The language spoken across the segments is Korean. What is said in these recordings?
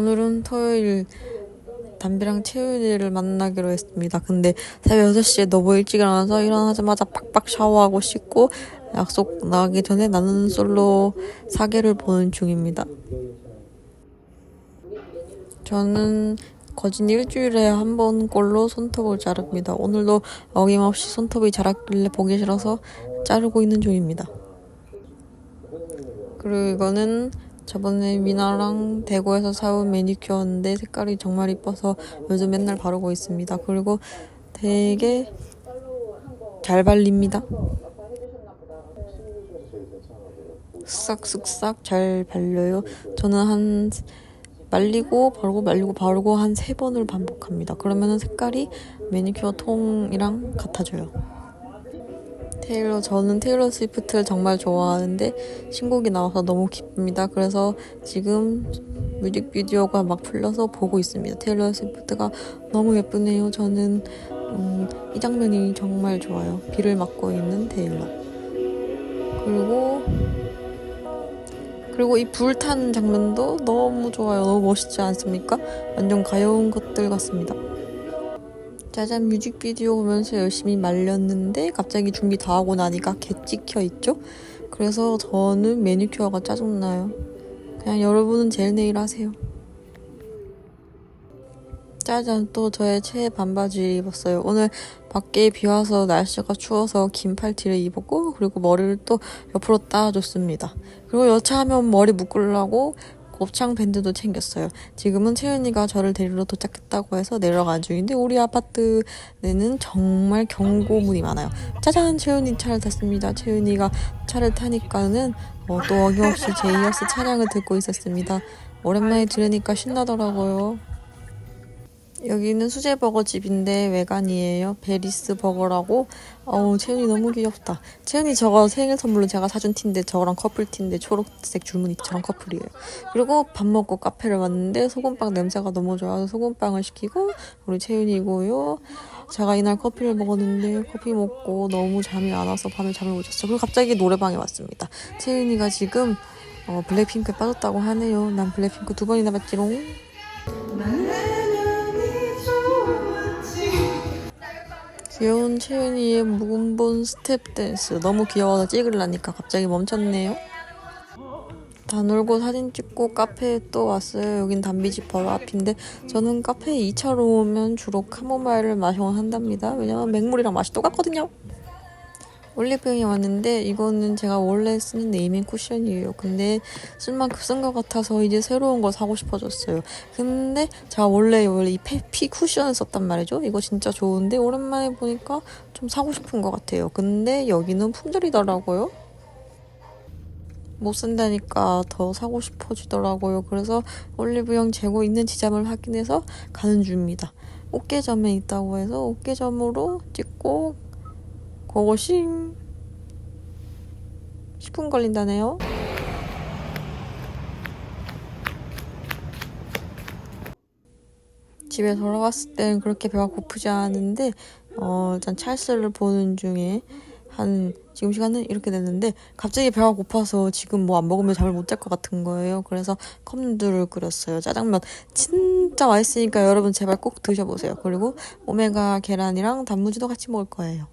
오늘은 토요일 담비랑 채윤이를 만나기로 했습니다. 근데 새벽 6시에 너무 일찍 일어나서 일어나자마자 팍팍 샤워하고 씻고 약속 나가기 전에 나는 솔로 사계를 보는 중입니다. 저는 거진 일주일에 한 번꼴로 손톱을 자릅니다. 오늘도 어김없이 손톱이 자랐길래 보기 싫어서 자르고 있는 중입니다. 그리고 이거는 저번에 미나랑 대구에서 사온 매니큐어인데 색깔이 정말 이뻐서 요즘 맨날 바르고 있습니다. 그리고 되게 잘 발립니다. 쓱싹쓱싹 잘 발려요. 저는 한 말리고 바르고 말리고 바르고 한 세 번을 반복합니다. 그러면은 색깔이 매니큐어 통이랑 같아져요. 테일러 저는 테일러 스위프트를 정말 좋아하는데 신곡이 나와서 너무 기쁩니다. 그래서 지금 뮤직비디오가 막 풀려서 보고 있습니다. 테일러 스위프트가 너무 예쁘네요. 저는 음, 이 장면이 정말 좋아요. 비를 맞고 있는 테일러. 그리고 그리고 이 불탄 장면도 너무 좋아요. 너무 멋있지 않습니까? 완전 가여운 것들 같습니다. 짜잔 뮤직비디오 보면서 열심히 말렸는데 갑자기 준비 다 하고 나니까 개 찍혀 있죠? 그래서 저는 매니큐어가 짜증나요. 그냥 여러분은 젤 네일 하세요. 짜잔 또 저의 최애 반바지 입었어요. 오늘 밖에 비 와서 날씨가 추워서 긴 팔티를 입었고 그리고 머리를 또 옆으로 따줬습니다. 그리고 여차하면 머리 묶으려고 곱창 밴드도 챙겼어요. 지금은 채윤이가 저를 데리러 도착했다고 해서 내려간 중인데 우리 아파트에는 정말 경고문이 많아요. 짜잔 채윤이 차를 탔습니다. 채윤이가 차를 타니까는 어, 또 어김없이 제이어스 찬양을 듣고 있었습니다. 오랜만에 들으니까 신나더라고요. 여기는 수제 버거 집인데 외관이에요. 베리스 버거라고. 어우, 채연이 너무 귀엽다. 채연이 저거 생일 선물로 제가 사준 티인데 저거랑 커플 티인데 초록색 줄무늬처럼 커플이에요. 그리고 밥 먹고 카페를 왔는데 소금빵 냄새가 너무 좋아서 소금빵을 시키고 우리 채윤이고요. 제가 이날 커피를 먹었는데 커피 먹고 너무 잠이 안 와서 밤에 잠을 못 잤어요. 그리고 갑자기 노래방에 왔습니다. 채윤이가 지금 어, 블랙핑크에 빠졌다고 하네요. 난 블랙핑크 두 번이나 봤지롱. 귀여운 채윤이의 묵은본 스텝 댄스 너무 귀여워서 찍으려니까 갑자기 멈췄네요. 다 놀고 사진 찍고 카페에 또 왔어요. 여긴 담비집 바로 앞인데 저는 카페에 2차로 오면 주로 카모마일을 마셔 한답니다. 왜냐면 맹물이랑 맛이 똑같거든요. 올리브영에 왔는데 이거는 제가 원래 쓰는 네이밍 쿠션이에요. 근데 쓸 만큼 쓴 것 같아서 이제 새로운 거 사고 싶어졌어요. 근데 제가 원래 원래 이피 쿠션을 썼단 말이죠. 이거 진짜 좋은데 오랜만에 보니까 좀 사고 싶은 것 같아요. 근데 여기는 품절이더라고요. 못 쓴다니까 더 사고 싶어지더라고요. 그래서 올리브영 재고 있는 지점을 확인해서 가는 중입니다. 옷개점에 있다고 해서 옷개점으로 찍고 고고싱 10분 걸린다네요. 집에 돌아왔을 땐 그렇게 배가 고프지 않았는데 어 일단 찰스를 보는 중에 한 지금 시간은 이렇게 됐는데 갑자기 배가 고파서 지금 뭐 안 먹으면 잠을 못 잘 것 같은 거예요. 그래서 컵누들을 끓였어요. 짜장면 진짜 맛있으니까 여러분 제발 꼭 드셔보세요. 그리고 오메가 계란이랑 단무지도 같이 먹을 거예요.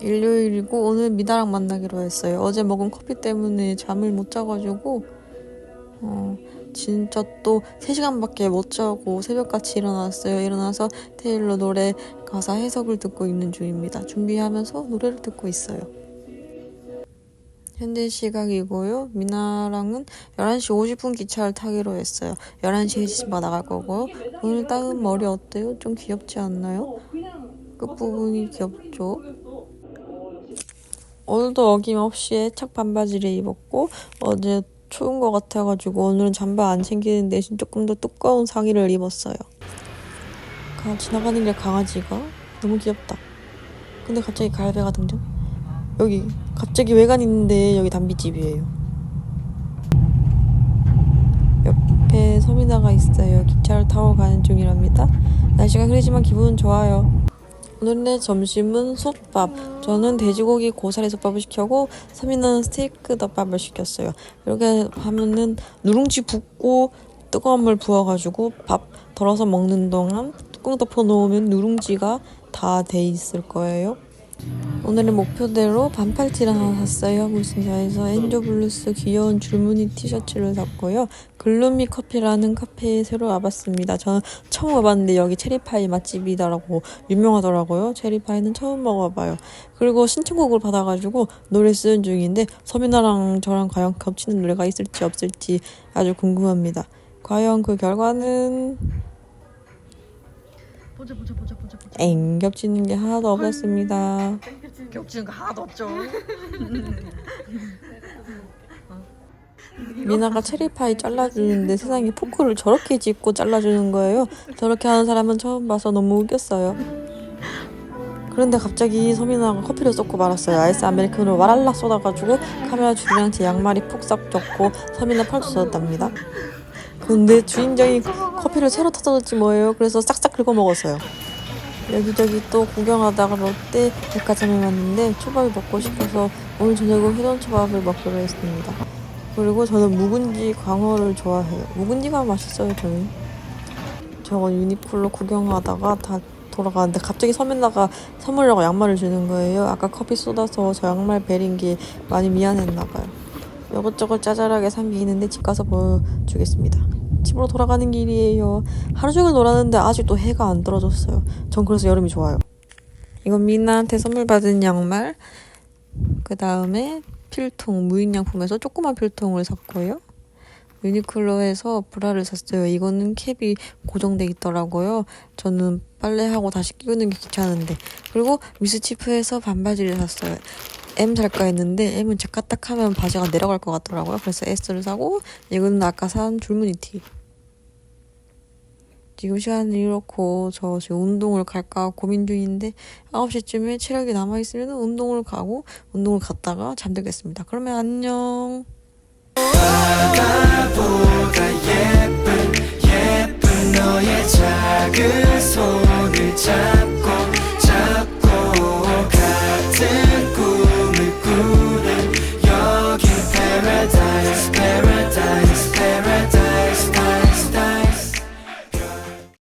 일요일이고 오늘 미다랑 만나기로 했어요. 어제 먹은 커피 때문에 잠을 못 자가지고 어, 진짜 또 3시간밖에 못 자고 새벽같이 일어났어요. 일어나서 테일러 노래 가사 해석을 듣고 있는 중입니다. 준비하면서 노래를 듣고 있어요. 현재 시각이고요. 미나랑은 11시 50분 기차를 타기로 했어요. 11시에 집에 나갈 거고요. 오늘 따은 머리 어때요? 좀 귀엽지 않나요? 끝부분이 귀엽죠? 오늘도 어김없이 애착 반바지를 입었고 어제 추운 것 같아가지고 오늘은 잠바 안 챙기는 대신 조금 더 두꺼운 상의를 입었어요. 가, 지나가는 길 강아지가 너무 귀엽다. 근데 갑자기 갈배가 등장. 여기 갑자기 외관 있는데 여기 담비집이에요. 옆에 서민아가 있어요. 기차를 타고 가는 중이랍니다. 날씨가 흐리지만 기분은 좋아요. 오늘의 점심은 솥밥. 저는 돼지고기 고사리 솥밥을 시켰고 서민은 스테이크 덮밥을 시켰어요. 이렇게 하면은 누룽지 붓고 뜨거운 물 부어가지고 밥 덜어서 먹는 동안 뚜껑 덮어 놓으면 누룽지가 다 돼 있을 거예요. 오늘의 목표대로 반팔티를 하나 샀어요. 무슨사에서 엔조블루스 귀여운 줄무늬 티셔츠를 샀고요. 글루미 커피라는 카페에 새로 와봤습니다. 저는 처음 와봤는데 여기 체리파이 맛집이다라고 유명하더라고요. 체리파이는 처음 먹어봐요. 그리고 신청곡을 받아가지고 노래 쓰는 중인데 서민아랑 저랑 과연 겹치는 노래가 있을지 없을지 아주 궁금합니다. 과연 그 결과는 보자 보자 보자 보자 보자 엥 겹치는 게 하나도 없었습니다. 겹치는 거 하나도 없죠 미나가 체리파이 잘라주는데 세상에 포크를 저렇게 짚고 잘라주는 거예요. 저렇게 하는 사람은 처음 봐서 너무 웃겼어요. 그런데 갑자기 서민아가 커피를 쏟고 말았어요. 아이스 아메리카노를 와랄라 쏟아가지고 카메라 주인한테 양말이 푹싹 젖고 서민아 팔도 젖었답니다. 근데 주인장이 커피를 새로 타줬지 뭐예요. 그래서 싹싹 긁어 먹었어요. 여기저기 또 구경하다가 롯데 백화점에 왔는데 초밥이 먹고 싶어서 오늘 저녁은 회전 초밥을 먹기로 했습니다. 그리고 저는 묵은지 광어를 좋아해요. 묵은지가 맛있어요, 저는. 저건 유니클로 구경하다가 다 돌아가는데 갑자기 서민나가 선물이라고 양말을 주는 거예요. 아까 커피 쏟아서 저 양말 베린 게 많이 미안했나 봐요. 이것저것 짜잘하게 산 게 있는데 집 가서 보여주겠습니다. 집으로 돌아가는 길이에요. 하루 종일 놀았는데 아직도 해가 안 떨어졌어요. 전 그래서 여름이 좋아요. 이건 미나한테 선물 받은 양말. 그 다음에 필통, 무인양품에서 조그만 필통을 샀고요. 유니클로에서 브라를 샀어요. 이거는 캡이 고정돼 있더라고요. 저는 빨래하고 다시 끼우는 게 귀찮은데. 그리고 미스치프에서 반바지를 샀어요. M 살까 했는데 M은 제가 딱 하면 바지가 내려갈 것 같더라고요. 그래서 S를 사고 이거는 아까 산 줄무늬 티. 지금 시간이 이렇고 저 지금 운동을 갈까 고민 중인데 9시쯤에 체력이 남아있으면 운동을 가고 운동을 갔다가 잠들겠습니다. 그러면 안녕. 예쁜 예쁜 너의 작은 손을 잡